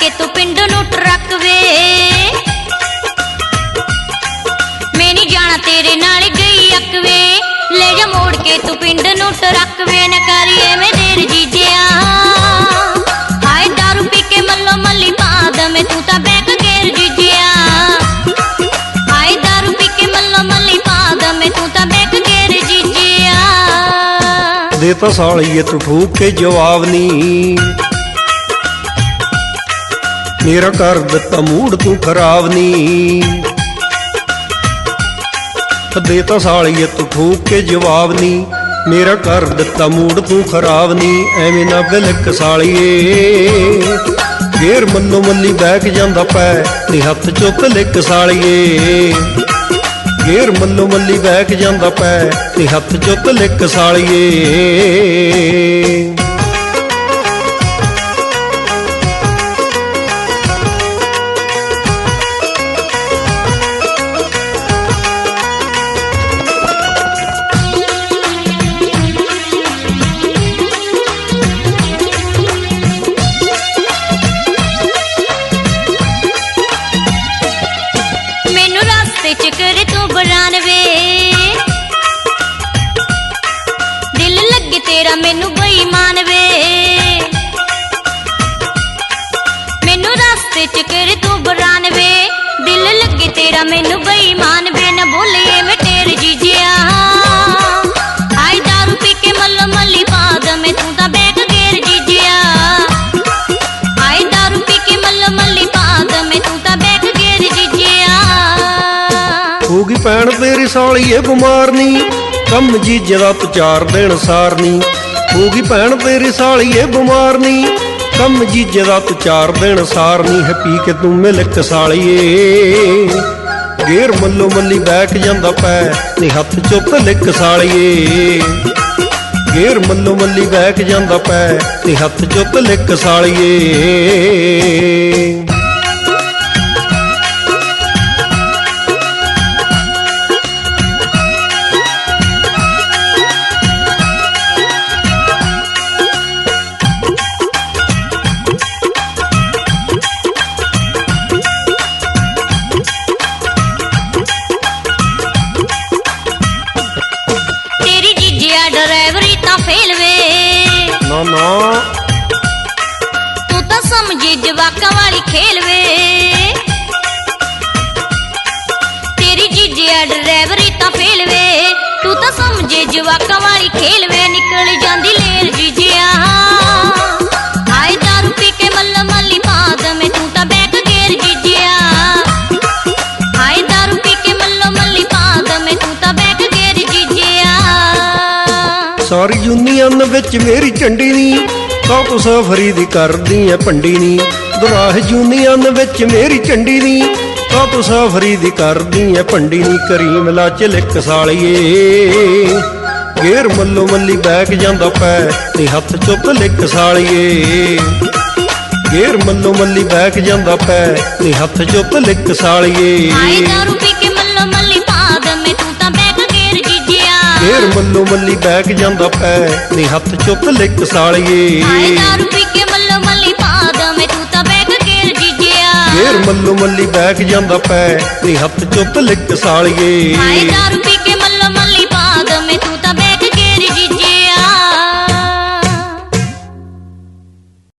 ਕੇ ਤੂੰ ਪਿੰਡ ਨੂੰ ਟਰੱਕ ਵੇ। ਮੈਂ ਨਹੀਂ ਜਾਣਾ ਤੇਰੇ ਨਾਲ ਗਈ ਅੱਕ ਲੈ ਜਾ ਮੋੜ ਕੇ ਤੂੰ ਪਿੰਡ ਨੂੰ ਟਰੱਕ ਵੇ। ਨਾ ਕਰੀਏ ਮੈਂ ਦੇਰ ਜੀਜਿਆ। ਹਾਏ ਮੱਲੀ ਪਾ ਦਵੇਂ ਤੂੰ ਤਾਂ ਬੈਕ ਗੇਰ ਦਾਰੂ ਪੀ ਕੇ ਮੱਲੋ ਮੱਲੀ ਪਾ ਦਵੇਂ ਤੂੰ ਤਾਂ ਬੈਕ ਗੇਰ ਜੀਜਿਆ। ਦੇ ਤੂੰ ਠੂਕ ਜਵਾਬ ਨਹੀਂ ਮੇਰਾ ਕਰ ਦਿੱਤਾ ਮੂਡ ਤੂੰ ਖਰਾਬ ਨੀ। ਦੇ ਤਾਂ ਸਾਲੀਏ ਤੂੰ ਠੂਕ ਕੇ ਜਵਾਬ ਨੀ। ਮੇਰਾ ਕਰ ਦਿੱਤਾ ਮੂਡ ਤੂੰ ਖਰਾਬ ਨੀ। ਐਵੇਂ ਨਾ ਬਿਲਕ ਸਾਲੀਏ। ਫੇਰ ਮੱਲੋ ਮੱਲੀ ਬੈਕ ਜਾਂਦਾ ਪੈ। ਨੀ ਹੱਥ ਚੁੱਕ ਲਿਕ ਸਾਲੀਏ। ਗੇਰ ਮੱਲੋ ਮੱਲੀ ਬੈਕ ਜਾਂਦਾ ਪੈ। ਤੇ ਹੱਥ ਚੁੱਕ ਲਿਕ ਸਾਲੀਏ। ਰਸਤੇ ਚ ਕਰ ਦਿਲ ਲੱਗੇ ਤੇਰਾ ਮੈਨੂੰ ਬੇਈਮਾਨ ਵੇ ਮੈਨੂੰ ਰਸਤੇ ਚ ਕਰ ਤੂੰ ਬਰਾਨਵੇ ਦਿਲ ਲੱਗੇ ਤੇਰਾ ਮੈਨੂੰ ਬੇਈਮਾਨ ਵੇ ਨਾ ਬੋਲੇ ਮੈਂ ਭੈਣ ਤੇਰੀ ਸਾਲੀਏ ਬਿਮਾਰਨੀ ਕੰਮ ਜੀਜੇ ਦਾ ਤੂੰ ਚਾਰ ਦਿਨ ਸਾਰਨੀ ਹੋ ਗਈ ਭੈਣ ਤੇਰੀ ਸਾਲੀਏ ਬਿਮਾਰਨੀ ਕੰਮ ਜੀਜੇ ਦਾ ਤੂੰ ਚਾਰ ਦਿਨ ਸਾਰਨੀ ਹੈ ਪੀ ਕੇ ਤੂੰ ਮਿਲਕ ਸਾਲੀਏ। ਗੇਰ ਮੱਲੋ ਮੱਲੀ ਬੈਠ ਜਾਂਦਾ ਪੈ, ਨੀ ਹੱਥ ਚੁੱਪ ਲਿਕ ਸਾਲੀਏ। ਗੇਰ ਮੱਲੋ ਮੱਲੀ ਬੈਠ ਜਾਂਦਾ ਪੈ, ਨੀ ਹੱਥ ਚੁੱਪ ਲਿਕ ਸਾਲੀਏ। ਨਾ ਨਾ। ਤੂੰ ਤਾਂ ਸਮਝੀ ਜਵਾਕਾਂ ਵਾਲੀ ਖੇਲ ਵੇ। ਸਾਰੀ ਯੂਨੀਅਨ ਵਿੱਚ ਮੇਰੀ ਝੰਡੀ ਨੀ। ਤਾਂ ਤੂੰ ਸਫਰੀ ਦੀ ਕਰਦੀ ਐ ਭੰਡੀ ਨੀ। ਦੁਰਾਹ ਯੂਨੀਅਨ ਵਿੱਚ ਮੇਰੀ ਝੰਡੀ ਨੀ। ਤਾਂ ਤੂੰ ਸਫਰੀ ਦੀ ਕਰਦੀ ਐ ਭੰਡੀ ਨੀ। ਕਰੀਮ ਲਾ ਲਿਕ ਸਾਲੀਏ। ਗੇਰ ਮੱਲੋ ਮੱਲੀ ਬੈਕ ਜਾਂਦਾ ਪੈ ਤੇ ਹੱਥ ਚੁੱਪ ਲਿਕ ਸਾਲੀਏ। ਗੇਰ ਮੱਲੋ ਮੱਲੀ ਬੈਕ ਜਾਂਦਾ ਪੈ ਤੇ ਹੱਥ ਚੁੱਪ ਲਿਕ ਸਾਲੀਏ। ਆਏ ਦਾਰੂ ਗੇਰ ਮੱਲੋ ਮੱਲੀ ਬੈਕ ਜਾਂਦਾ ਪੈ। ਤੇ ਹੱਥ ਚੁੱਕ ਲਿਕ ਸਾਲੀਏ। ਆਏ ਦਾਰੂ ਪੀ ਕੇ ਮੱਲੋ ਮੱਲੀ ਤੂੰ ਤਾਂ ਜੀਜਿਆ ਫੇਰ ਮੱਲੋ ਮੱਲੀ ਬੈਕ ਜਾਂਦਾ ਪੈ। ਤੇ ਹੱਥ ਚੁੱਕ ਲਿਕ ਸਾਲੀਏ। ਆਏ ਦਾਰੂ